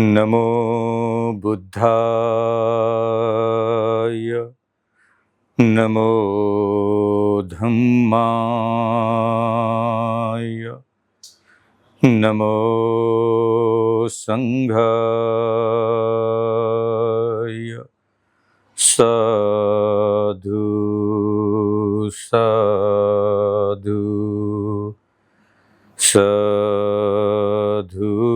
नमो बुद्धाय। नमो धम्माय। नमो संघाय। साधु साधु साधु।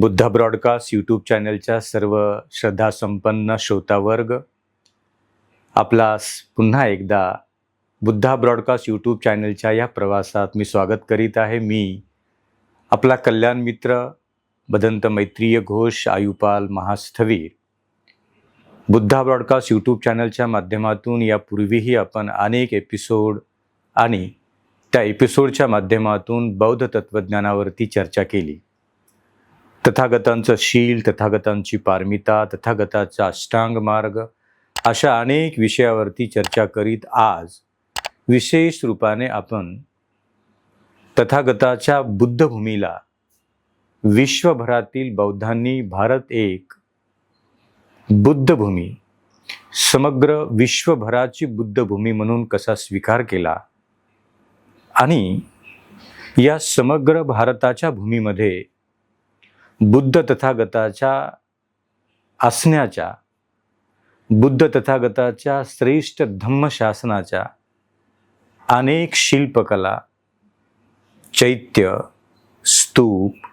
बुद्ध ब्रॉडकास्ट यूट्यूब चॅनलच्या सर्व श्रद्धासंपन्न श्रोतावर्ग. आपला पुन्हा एकदा बुद्धा ब्रॉडकास्ट यूट्यूब चॅनलच्या या प्रवासात मी स्वागत करीत आहे. मी आपला कल्याण मित्र बदंत मैत्रीय घोष आयुपाल महास्थवीर. बुद्धा ब्रॉडकास्ट यूट्यूब चॅनलच्या माध्यमातून यापूर्वीही आपण अनेक एपिसोड आणि त्या एपिसोडच्या माध्यमातून बौद्ध तत्त्वज्ञानावरती चर्चा केली. तथागतांचं शील तथागतांची पारमिता तथागताचा अष्टांग मार्ग अशा अनेक विषयावरती चर्चा करीत आज विशेष रूपाने आपण तथागताच्या बुद्धभूमीला विश्वभरातील बौद्धांनी भारत एक बुद्धभूमी समग्र विश्वभराची बुद्धभूमी म्हणून कसा स्वीकार केला आणि या समग्र भारताच्या भूमीमध्ये बुद्ध तथागताच्या असण्याच्या बुद्ध तथागताच्या श्रेष्ठ धम्मशासनाच्या अनेक शिल्पकला चैत्य स्तूप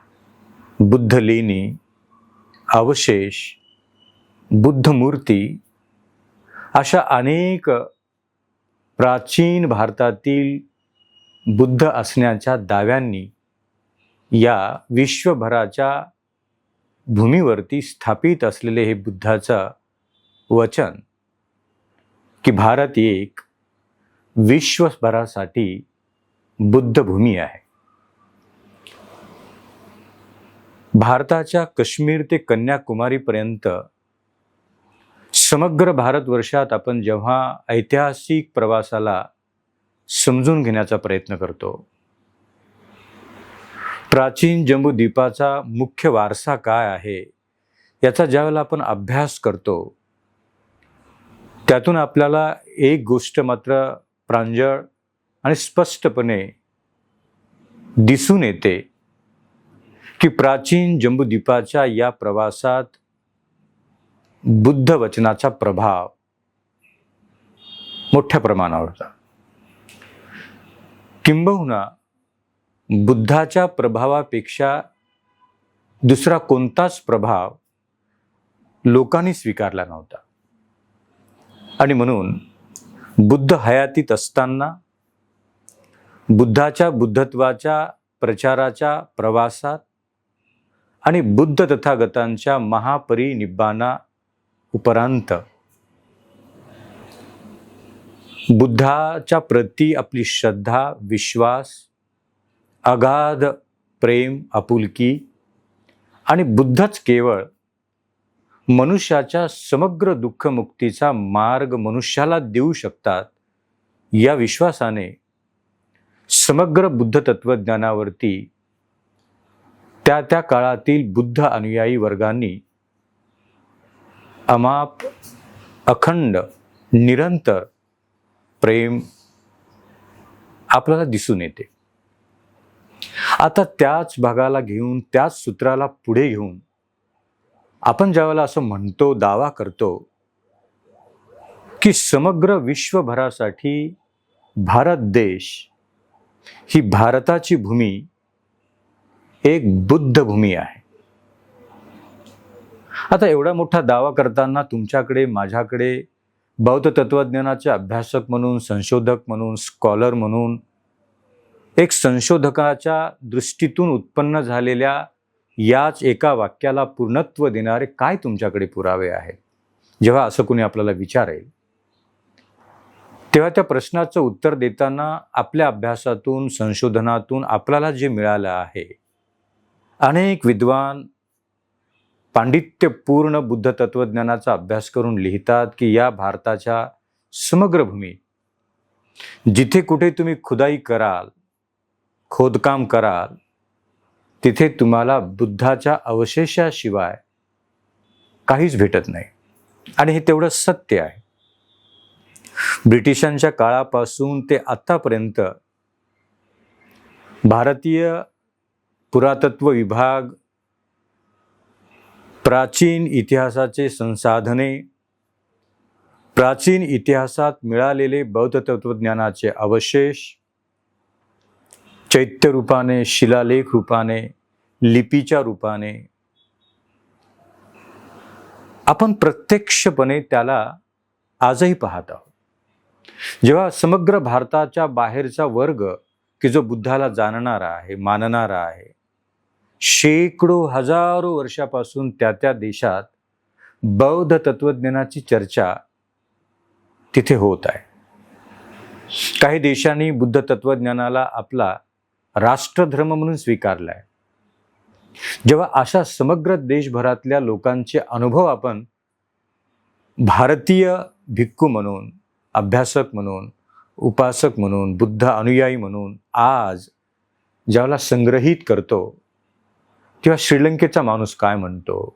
बुद्धलेणी अवशेष बुद्धमूर्ती अशा अनेक प्राचीन भारतातील बुद्ध असण्याच्या दाव्यांनी या विश्वभराच्या भूमीवरती स्थापित असलेले हे बुद्धाचं वचन की भारत एक विश्वभरासाठी बुद्धभूमी आहे. भारताच्या काश्मीर ते कन्याकुमारीपर्यंत समग्र भारतवर्षात आपण जेव्हा ऐतिहासिक प्रवासाला समजून घेण्याचा प्रयत्न करतो प्राचीन जम्बूद्वीपाचा मुख्य वारसा काय आहे? याचा ज्यावेळेला आपण अभ्यास करतो त्यातून आपल्याला एक गोष्ट मात्र प्रांजळ आणि स्पष्टपणे दिसून येते की प्राचीन जम्बूद्वीपाच्या या प्रवासात बुद्ध वचनाचा प्रभाव मोठ्या प्रमाणावर होता. किंबहुना बुद्धाच्या प्रभावापेक्षा दुसरा कोणताच प्रभाव लोकांनी स्वीकारला नव्हता. आणि म्हणून बुद्ध हयातीत असताना बुद्धाच्या बुद्धत्वाच्या प्रचाराच्या प्रवासात आणि बुद्ध तथागतांच्या महापरिनिब्बाना उपरांत बुद्धाच्या प्रती आपली श्रद्धा विश्वास अगाध प्रेम आपुलकी आणि बुद्धच केवळ मनुष्याच्या समग्र दुःखमुक्तीचा मार्ग मनुष्याला देऊ शकतात या विश्वासाने समग्र बुद्ध तत्वज्ञानावरती त्या त्या काळातील बुद्ध अनुयायी वर्गांनी अमाप अखंड निरंतर प्रेम आपल्याला दिसून येते. आता त्याच भागाला घेऊन त्याच सूत्राला पुढे घेऊन आपण ज्यावेळेला असं म्हणतो दावा करतो की समग्र विश्वभरासाठी भारत देश ही भारताची भूमी एक बुद्ध भूमी आहे. आता एवढा मोठा दावा करताना तुमच्याकडे माझ्याकडे बौद्ध तत्वज्ञानाचे अभ्यासक म्हणून संशोधक म्हणून स्कॉलर म्हणून एक संशोधकाच्या दृष्टीतून उत्पन्न झालेल्या याच एका वाक्याला पूर्णत्व देणारे काय तुमच्याकडे पुरावे आहेत? जेव्हा असं कोणी आपल्याला विचारेल तेव्हा त्या प्रश्नाचं उत्तर देताना आपल्या अभ्यासातून संशोधनातून आपल्याला जे मिळालं आहे अनेक विद्वान पांडित्यपूर्ण बुद्ध तत्वज्ञानाचा अभ्यास करून लिहितात की या भारताच्या समग्र भूमी जिथे कुठे तुम्ही खुदाई कराल खोदकाम कराल तिथे तुम्हाला बुद्धाच्या अवशेषाशिवाय काहीच भेटत नाही. आणि हे तेवढं सत्य आहे. ब्रिटिशांच्या काळापासून ते आत्तापर्यंत भारतीय पुरातत्व विभाग प्राचीन इतिहासाचे संसाधने प्राचीन इतिहासात मिळालेले बौद्ध तत्वज्ञानाचे अवशेष चैत्य रूपाने शिलालेख रूपाने लिपीच्या रूपाने. आपण प्रत्यक्षपणे त्याला आजही पाहत आहोत. जेव्हा समग्र भारताच्या बाहेरचा वर्ग की जो बुद्धाला जाणणारा आहे मानणारा आहे शेकडो हजारो वर्षापासून त्या त्या देशात बौद्ध तत्वज्ञानाची चर्चा तिथे होत आहे. काही देशांनी बुद्ध तत्वज्ञानाला आपला राष्ट्रधर्म म्हणून स्वीकारलाय. जेव्हा अशा समग्र देशभरातल्या लोकांचे अनुभव आपण भारतीय भिक्खू म्हणून अभ्यासक म्हणून उपासक म्हणून बुद्ध अनुयायी म्हणून आज ज्याला संग्रहित करतो तेव्हा श्रीलंकेचा माणूस काय म्हणतो?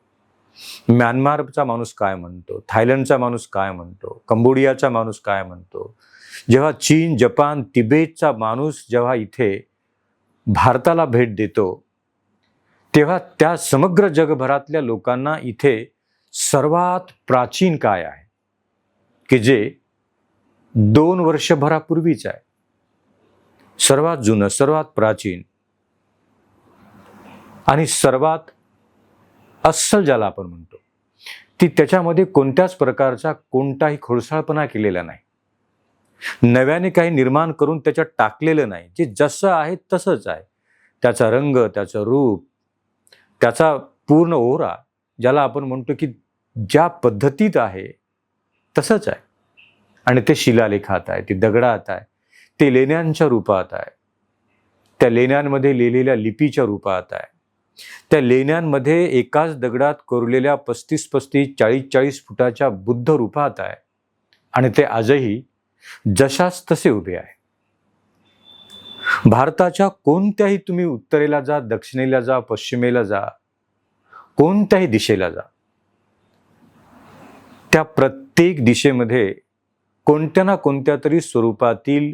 म्यानमारचा माणूस काय म्हणतो? थायलंडचा माणूस काय म्हणतो? कंबोडियाचा माणूस काय म्हणतो? जेव्हा चीन जपान तिबेटचा माणूस जेव्हा इथे भारताला भेट देतो तेव्हा त्या समग्र जगभरातल्या लोकांना इथे सर्वात प्राचीन काय आहे? की जे दोन वर्षभरापूर्वीच आहे. सर्वात जुनं सर्वात प्राचीन आणि सर्वात अस्सल ज्याला आपण म्हणतो ती त्याच्यामध्ये कोणत्याच प्रकारचा कोणताही खोडसाळपणा केलेला नाही. नव्याने काही निर्माण करून त्याच्यात टाकलेलं नाही. जे जसं आहे तसंच आहे. त्याचा रंग त्याचं रूप त्याचा पूर्ण ओरा ज्याला आपण म्हणतो की ज्या पद्धतीत आहे तसंच आहे. आणि ते शिलालेखात आहे ते दगडात आहे ते लेण्यांच्या रूपात आहे. त्या लेण्यांमध्ये लिहिलेल्या लिपीच्या रूपात आहे. त्या लेण्यांमध्ये एकाच दगडात कोरलेल्या पस्तीस पस्तीस चाळीस चाळीस फुटाच्या बुद्ध रूपात आहे. आणि ते आजही जशास तसे उभे आहे. भारताच्या कोणत्याही तुम्ही उत्तरेला जा दक्षिणेला जा पश्चिमेला जा कोणत्याही दिशेला जा त्या प्रत्येक दिशेमध्ये कोणत्या ना कोणत्या तरी स्वरूपातील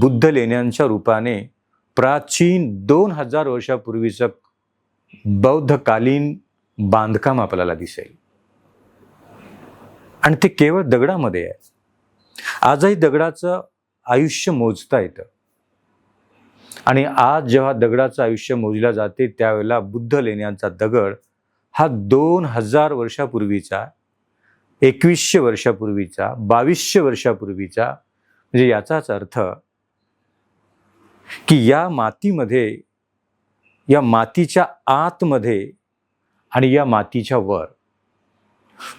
बुद्ध लेण्यांच्या रूपाने प्राचीन दोन हजार वर्षापूर्वीचं बौद्धकालीन बांधकाम आपल्याला दिसेल. आणि ते केवळ दगडामध्ये आहे. आजही दगडाचं आयुष्य मोजता येतं. आणि आज जेव्हा दगडाचं आयुष्य मोजल्या जाते त्यावेळेला बुद्ध लेण्यांचा दगड हा दोन हजार वर्षापूर्वीचा एकवीसशे वर्षापूर्वीचा बावीसशे वर्षापूर्वीचा म्हणजे याचाच अर्थ की या मातीमध्ये या मातीच्या आतमध्ये आणि या मातीच्या वर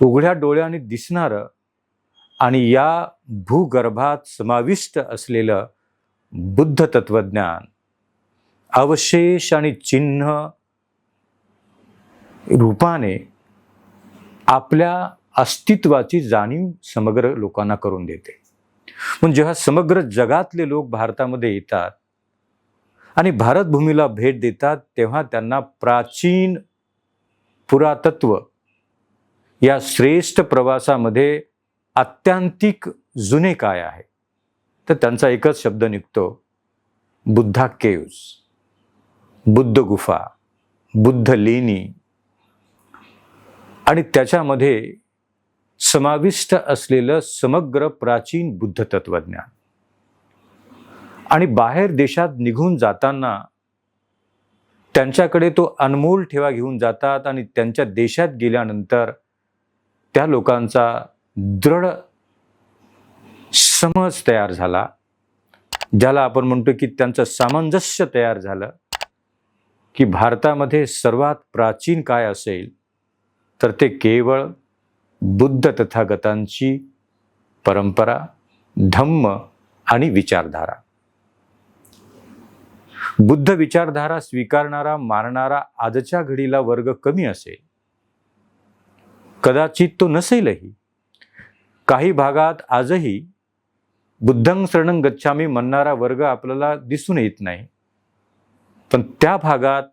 उघड्या डोळ्याने दिसणारं आणि या भूगर्भात समाविष्ट असलेलं बुद्ध तत्वज्ञान अवशेष आणि चिन्ह रूपाने आपल्या अस्तित्वाची जाणीव समग्र लोकांना करून देते. पण जेव्हा समग्र जगातले लोक भारतामध्ये येतात आणि भारतभूमीला भेट देतात तेव्हा त्यांना प्राचीन पुरातत्व या श्रेष्ठ प्रवासामध्ये आत्यांतिक जुने काय आहे? तर त्यांचा एकच शब्द निघतो बुद्धा केव्ज बुद्ध गुफा बुद्ध लेणी. आणि त्याच्यामध्ये समाविष्ट असलेलं समग्र प्राचीन बुद्ध तत्वज्ञान. आणि बाहेर देशात निघून जाताना त्यांच्याकडे तो अनमोल ठेवा घेऊन जातात आणि त्यांच्या देशात गेल्यानंतर त्या लोकांचा दृढ समज तयार झाला ज्याला आपण म्हणतो की त्यांचं सामंजस्य तयार झालं की भारतामध्ये सर्वात प्राचीन काय असेल तर ते केवळ बुद्ध तथागतांची परंपरा धम्म आणि विचारधारा. बुद्ध विचारधारा स्वीकारणारा मानणारा आजच्या घडीला वर्ग कमी असेल. कदाचित तो नसेलही. काही भागात आजही बुद्धंग शरण गच्छामी म्हणणारा वर्ग आपल्याला दिसून येत नाही. पण त्या भागात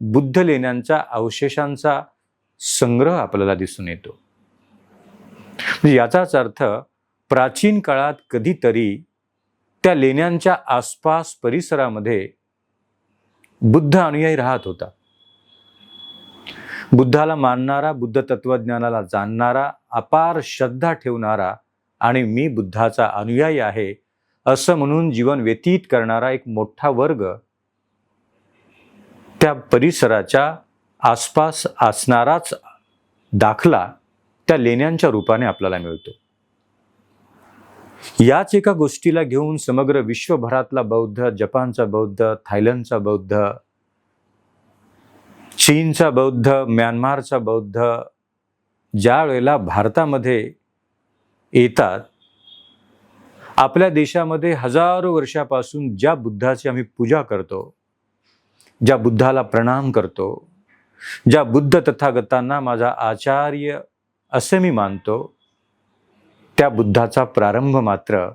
बुद्ध लेण्यांचा अवशेषांचा संग्रह आपल्याला दिसून येतो. म्हणजे याचाच अर्थ प्राचीन काळात कधीतरी त्या लेण्यांच्या आसपास परिसरामध्ये बुद्ध अनुयायी राहत होता. बुद्धाला मानणारा बुद्ध तत्वज्ञानाला जाणणारा अपार श्रद्धा ठेवणारा आणि मी बुद्धाचा अनुयायी आहे असं म्हणून जीवन व्यतीत करणारा एक मोठा वर्ग त्या परिसराच्या आसपास असणाराच दाखला त्या लेण्यांच्या रूपाने आपल्याला मिळतो. याच एका गोष्टीला घेऊन समग्र विश्वभरातला बौद्ध जपानचा बौद्ध थायलंडचा बौद्ध चीनचा बौद्ध म्यानमारचा बौद्ध ज्या वेळेला भारतामध्ये येतात आपल्या देशामध्ये हजारो वर्षापासून ज्या बुद्धाची आम्ही पूजा करतो ज्या बुद्धाला प्रणाम करतो ज्या बुद्ध तथागतांना माझा आचार्य असे मी मानतो त्या बुद्धाचा प्रारंभ मात्र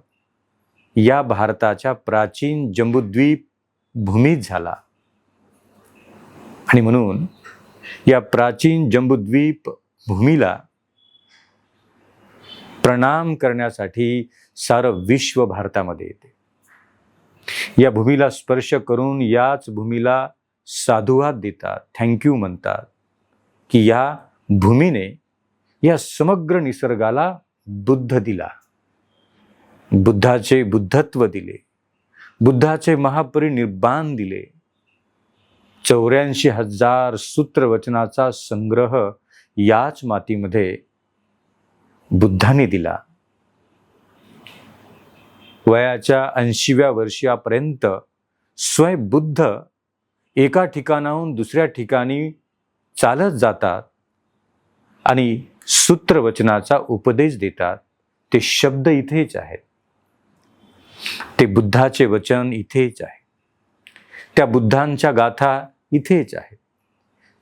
या भारताच्या प्राचीन जम्बूद्वीप भूमीत झाला. आणि म्हणून या प्राचीन जम्बुद्वीप भूमीला प्रणाम करण्यासाठी सारं विश्व भारतामध्ये येते. या भूमीला स्पर्श करून याच भूमीला साधुवाद देतात थँक्यू म्हणतात की या भूमीने या समग्र निसर्गाला बुद्ध दिला. बुद्धाचे बुद्धत्व दिले. बुद्धाचे महापरिनिर्बाण दिले. चौऱ्याऐंशी हजार सूत्रवचनाचा संग्रह याच मातीमध्ये बुद्धाने दिला. वयाच्या ऐंशीव्या वर्षापर्यंत स्वयं बुद्ध एका ठिकाणाहून दुसऱ्या ठिकाणी चालत जातात आणि सूत्रवचनाचा उपदेश देतात. ते शब्द इथेच आहेत. ते बुद्धाचे वचन इथेच आहे. त्या बुद्धांच्या गाथा इथेच आहेत.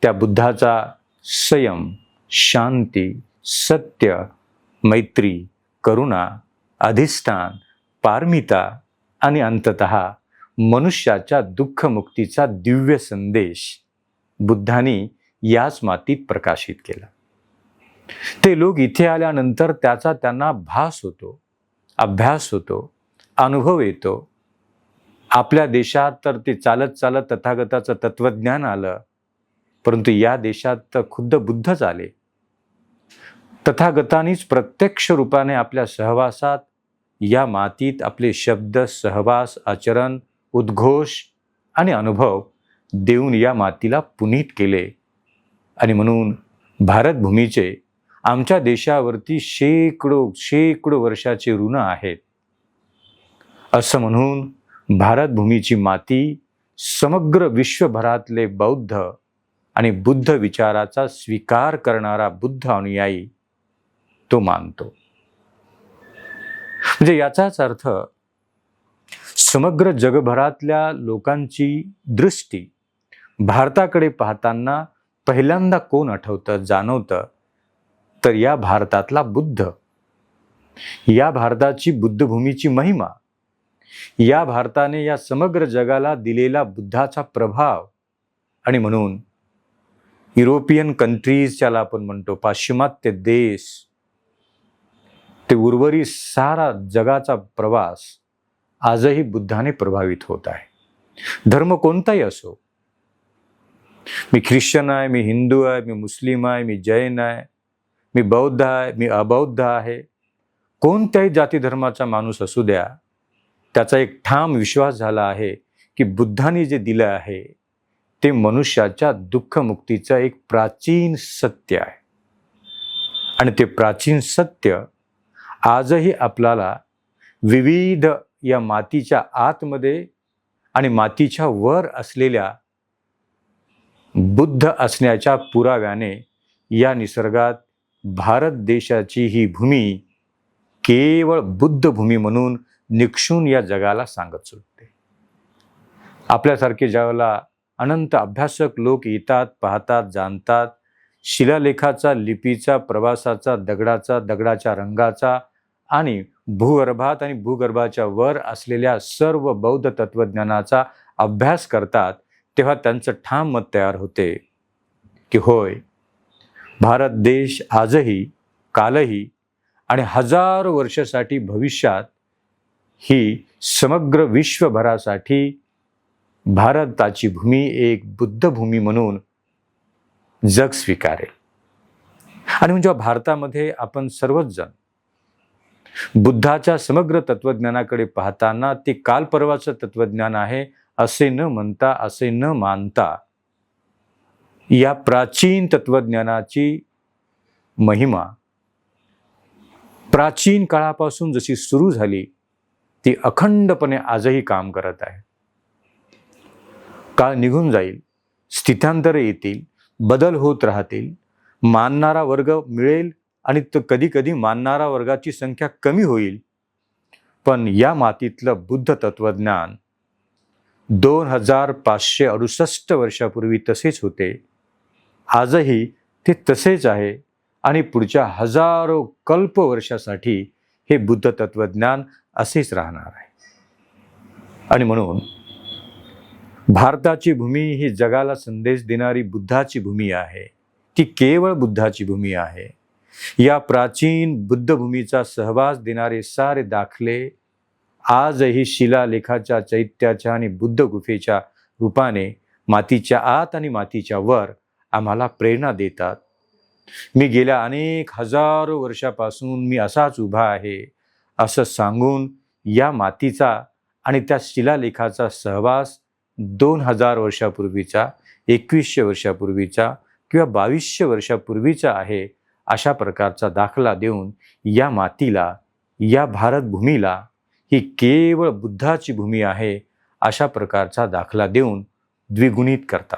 त्या बुद्धाचा संयम शांती सत्य मैत्री करुणा अधिष्ठान पारमिता आणि अंतत मनुष्याच्या दुःखमुक्तीचा दिव्य संदेश बुद्धांनी याच मातीत प्रकाशित केला. ते लोक इथे आल्यानंतर त्याचा त्यांना भास होतो अभ्यास होतो अनुभव येतो आपल्या देशात तर ते चालत चालत तथागताचं तत्वज्ञान आलं. परंतु या देशात तर खुद्द बुद्धच आले. तथागतानीच प्रत्यक्ष रूपाने आपल्या सहवासात या मातीत आपले शब्द सहवास आचरण उद्घोष आणि अनुभव देऊन या मातीला पुनीत केले. आणि म्हणून भारतभूमीचे आमच्या देशावरती शेकडो शेकडो वर्षाचे ऋण आहेत. असं म्हणून भारतभूमीची माती समग्र विश्वभरातले बौद्ध आणि बुद्ध विचाराचा स्वीकार करणारा बुद्ध अनुयायी तो मानतो. म्हणजे याचाच अर्थ समग्र जगभरातल्या लोकांची दृष्टी भारताकडे पाहताना पहिल्यांदा कोण आठवतं जाणवतं? तर या भारतातला बुद्ध. या भारताची बुद्धभूमीची महिमा या भारताने या समग्र जगाला दिलेला बुद्धाचा प्रभाव. आणि म्हणून युरोपियन कंट्रीज ज्याला आपण म्हणतो पाश्चिमात्य देश ते उर्वरित सारा जगाचा प्रवास आजही बुद्धाने प्रभावित होत आहे. धर्म कोणताही असो मी ख्रिश्चन आहे मी हिंदू आहे मी मुस्लिम आहे मी जैन आहे मी बौद्ध आहे मी अबौद्ध आहे. कोणत्याही जाती धर्माचा माणूस असू द्या त्याचा एक ठाम विश्वास झाला आहे की बुद्धाने जे दिलं आहे ते मनुष्याच्या दुःखमुक्तीचं एक प्राचीन सत्य आहे. आणि ते प्राचीन सत्य आजही आपल्याला विविध या मातीच्या आतमध्ये आणि मातीच्या वर असलेल्या बुद्ध असण्याच्या पुराव्याने या निसर्गात भारत देशाची ही भूमी केवळ बुद्ध भूमी म्हणून निक्षून या जगाला सांगत सुटते. आपल्यासारखे ज्यावेळेला अनंत अभ्यासक लोक येतात पाहतात जाणतात शिलालेखाचा लिपीचा प्रवासाचा दगडाचा दगडाच्या रंगाचा आणि भूगर्भात आणि भूगर्भाच्या वर असलेल्या सर्व बौद्ध तत्वज्ञानाचा अभ्यास करतात तेव्हा त्यांचं ठाम मत तयार होते की होय भारत देश आजही कालही आणि हजारो वर्षासाठी भविष्यात ही समग्र विश्वभरासाठी भारताची भूमी एक बुद्ध भूमी म्हणून जग स्वीकारेल. आणि म्हणजे भारतामध्ये आपण सर्वच जण बुद्धाच्या समग्र तत्वज्ञानाकडे पाहताना ते कालपर्वाचं तत्वज्ञान आहे असे न म्हणता असे न मानता या प्राचीन तत्वज्ञानाची महिमा प्राचीन काळापासून जशी सुरू झाली ती अखंडपणे आजही काम करत आहे. काळ निघून जाईल स्थित्यांतरे येतील बदल होत राहतील मानणारा वर्ग मिळेल आणि तो कधी कधी मानणारा वर्गाची संख्या कमी होईल. पण या मातीतलं बुद्ध तत्वज्ञान दोन हजार पाचशे अडुसष्ट वर्षापूर्वी तसेच होते. आजही ते तसेच आहे आणि पुढच्या हजारो कल्प वर्षासाठी हे बुद्ध तत्वज्ञान असेच राहणार आहे. आणि म्हणून भारताची भूमी ही जगाला संदेश देणारी बुद्धाची भूमी आहे. ती केवळ बुद्धाची भूमी आहे. या प्राचीन बुद्धभूमीचा सहवास देणारे सारे दाखले आजही शिलालेखाच्या चैत्याच्या आणि बुद्ध गुफेच्या रूपाने मातीच्या आत आणि मातीच्या वर आम्हाला प्रेरणा देतात. मी गेल्या अनेक हजारो वर्षापासून मी असाच उभा आहे असं सांगून या मातीचा आणि त्या शिलालेखाचा सहवास दोन हजार वर्षापूर्वीचा एकवीसशे वर्षापूर्वीचा किंवा बावीसशे वर्षापूर्वीचा आहे अशा प्रकारचा दाखला देऊन या मातीला या भारतभूमीला ही केवळ बुद्धाची भूमी आहे अशा प्रकारचा दाखला देऊन द्विगुणित करतात.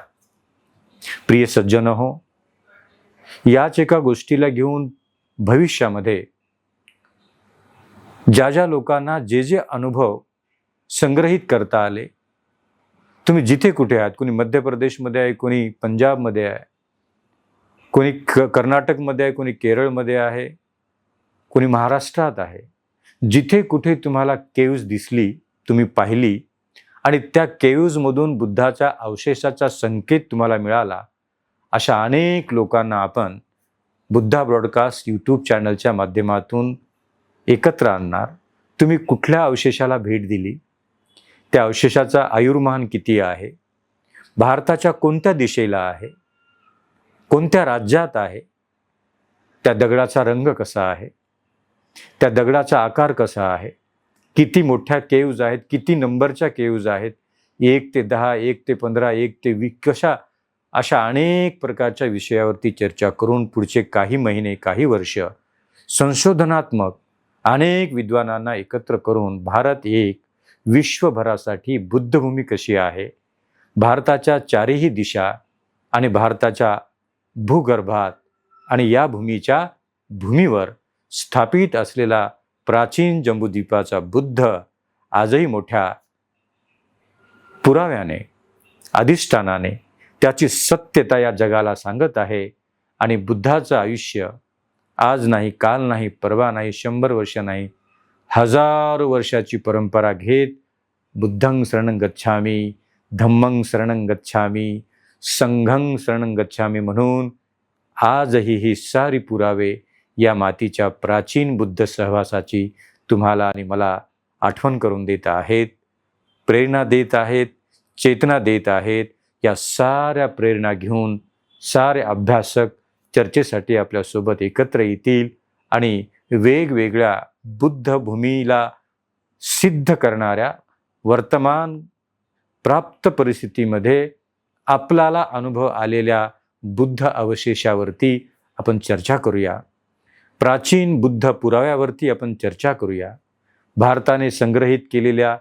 प्रिय सज्जन हो याच एका गोष्टीला घेऊन भविष्यामध्ये ज्या ज्या लोकांना जे जे अनुभव संग्रहित करता आले तुम्ही जिथे कुठे आहात कोणी मध्य प्रदेशमध्ये आहे कोणी पंजाबमध्ये आहे कोणी क कर्नाटकमध्ये आहे कोणी केरळमध्ये आहे कोणी महाराष्ट्रात आहे जिथे कुठे तुम्हाला केव्ज दिसली तुम्ही पाहिली आणि त्या केव्जमधून बुद्धाच्या अवशेषाचा संकेत तुम्हाला मिळाला अशा अनेक लोकांना आपण बुद्धा ब्रॉडकास्ट यूट्यूब चॅनलच्या माध्यमातून एकत्र आणणार. तुम्ही कुठल्या अवशेषाला भेट दिली? त्या अवशेषाचा आयुर्मान किती आहे? भारताच्या कोणत्या दिशेला आहे? कोणत्या राज्यात आहे? त्या दगडाचा रंग कसा आहे? त्या दगडाचा आकार कसा आहे? किती मोठ्या केव्ज आहेत? किती नंबरच्या केव्ज आहेत? एक ते दहा एक ते पंधरा एक ते वीस कशा अशा अनेक प्रकारच्या विषयावरती चर्चा करून पुढचे काही महिने काही वर्ष संशोधनात्मक अनेक विद्वानांना एकत्र करून भारत एक विश्वभरासाठी बुद्धभूमी कशी आहे? भारताच्या चारही दिशा आणि भारताच्या भूगर्भात आणि या भूमीच्या भूमीवर स्थापित असलेला प्राचीन जंबूद्वीपाचा बुद्ध आजही मोठ्या पुराव्याने अधिष्ठानाने त्याची सत्यता या जगाला सांगत आहे. आणि बुद्धाचं आयुष्य आज नाही काल नाही परवा नाही शंभर वर्ष नाही हजारो वर्षाची परंपरा घेत बुद्धं शरण गच्छामी धम्मं शरण गच्छामी संघं शरण गच्छामी म्हणून आजही ही सारी पुरावे या मातीच्या प्राचीन बुद्ध सहवासाची तुम्हाला आणि मला आठवण करून देत आहेत प्रेरणा देत आहेत चेतना देत आहेत या साऱ्या प्रेरणा घेऊन सारे अभ्यासक चर्चेसाठी आपल्यासोबत एकत्र येतील आणि वेगवेगळ्या बुद्ध भूमीला सिद्ध करणाऱ्या वर्तमान प्राप्त परिस्थितीमध्ये आपल्याला अनुभव आलेल्या बुद्ध अवशेषावरती आपण चर्चा करूया. प्राचीन बुद्ध पुराव्यावरती आपण चर्चा करूया. भारताने संग्रहित केलेल्या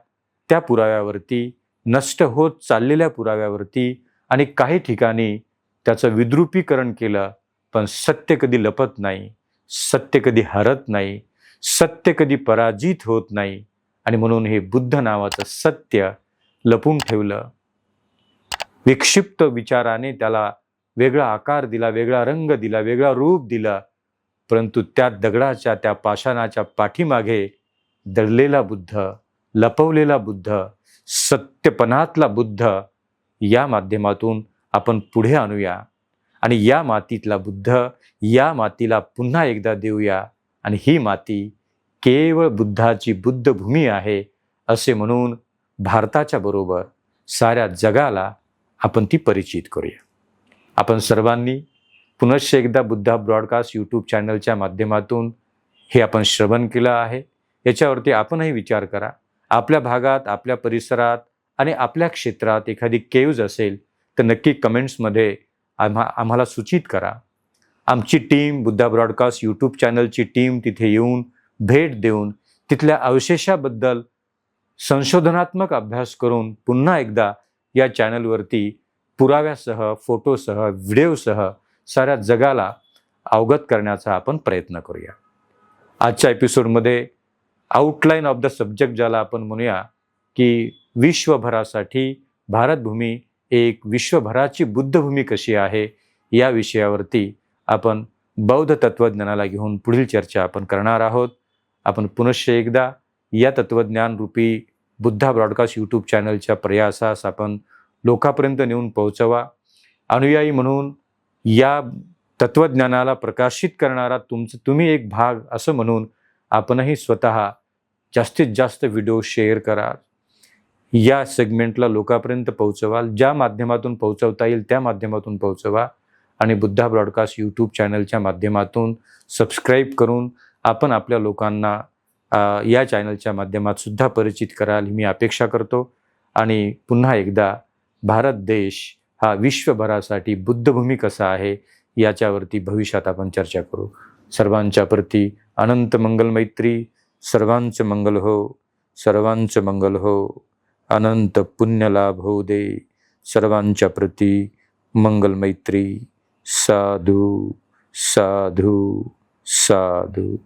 त्या पुराव्यावरती नष्ट होत चाललेल्या पुराव्यावरती आणि काही ठिकाणी त्याचं विद्रुपीकरण केलं पण सत्य कधी लपत नाही सत्य कधी हरत नाही सत्य कधी पराजित होत नाही. आणि म्हणून हे बुद्ध नावाचं सत्य लपून ठेवलं. विक्षिप्त विचाराने त्याला वेगळा आकार दिला वेगळा रंग दिला वेगळा रूप दिला परंतु त्या दगडाच्या त्या पाषाणाच्या पाठीमागे दडलेला बुद्ध लपवलेला बुद्ध सत्यपणातला बुद्ध या माध्यमातून आपण पुढे आणूया. आणि या मातीतला बुद्ध या मातीला पुन्हा एकदा देऊया. आणि ही माती केवळ बुद्धाची बुद्धभूमी आहे असे म्हणून भारताच्या बरोबर साऱ्या जगाला आपण ती परिचित करूया. आपण सर्वांनी पुनश्च एकदा बुद्धा ब्रॉडकास्ट यूट्यूब चॅनलच्या माध्यमातून हे आपण श्रवण केलं आहे. याच्यावरती आपणही विचार करा. आपल्या भागात आपल्या परिसरात आणि आपल्या क्षेत्रात एखादी केव्ज असेल तर नक्की कमेंट्समध्ये आम्हा आम्हाला सूचित करा. आमची टीम बुद्धा ब्रॉडकास्ट यूट्यूब चॅनलची टीम तिथे येऊन भेट देऊन तिथल्या अवशेषाबद्दल संशोधनात्मक अभ्यास करून पुन्हा एकदा या चॅनलवरती पुराव्यासह फोटोसह व्हिडिओसह साऱ्या जगाला अवगत करण्याचा आपण प्रयत्न करूया. आजच्या एपिसोडमध्ये आउटलाईन ऑफ द सब्जेक्ट ज्याला आपण म्हणूया की विश्वभरासाठी भारतभूमी एक विश्वभराची बुद्धभूमी कशी आहे या विषयावरती आपण बौद्ध तत्त्वज्ञानाला घेऊन पुढील चर्चा आपण करणार आहोत. आपण पुनश्च एकदा या तत्त्वज्ञान रूपी बुद्धा ब्रॉडकास्ट यूट्यूब चॅनलच्या प्रयासास आपण लोकांपर्यंत नेऊन पोहोचवा. अनुयायी म्हणून या तत्त्वज्ञानाला प्रकाशित करणारा तुमचं तुम्ही एक भाग असं म्हणून आपणही स्वतः जास्तीत जास्त व्हिडिओ शेअर करा या सेगमेंटला लोकांपर्यंत पोहोचवाल ज्या माध्यमातून पोहोचवता येईल त्या माध्यमातून पोहोचवा आणि बुद्धा ब्रॉडकास्ट यूट्यूब चॅनलच्या माध्यमातून सबस्क्राईब करून आपण आपल्या लोकांना या चॅनलच्या माध्यमात सुद्धा परिचित कराल ही मी अपेक्षा करतो. आणि पुन्हा एकदा भारत देश हा विश्वभरासाठी बुद्धभूमी कसा आहे याच्यावरती भविष्यात आपण चर्चा करू. सर्वांच्या प्रती अनंत मंगल मैत्री सर्वांचं मंगल हो सर्वांचं मंगल हो. अनंत पुण्यलाभ होऊ दे सर्वांच्या प्रती मंगल मैत्री. साधू साधू साधू.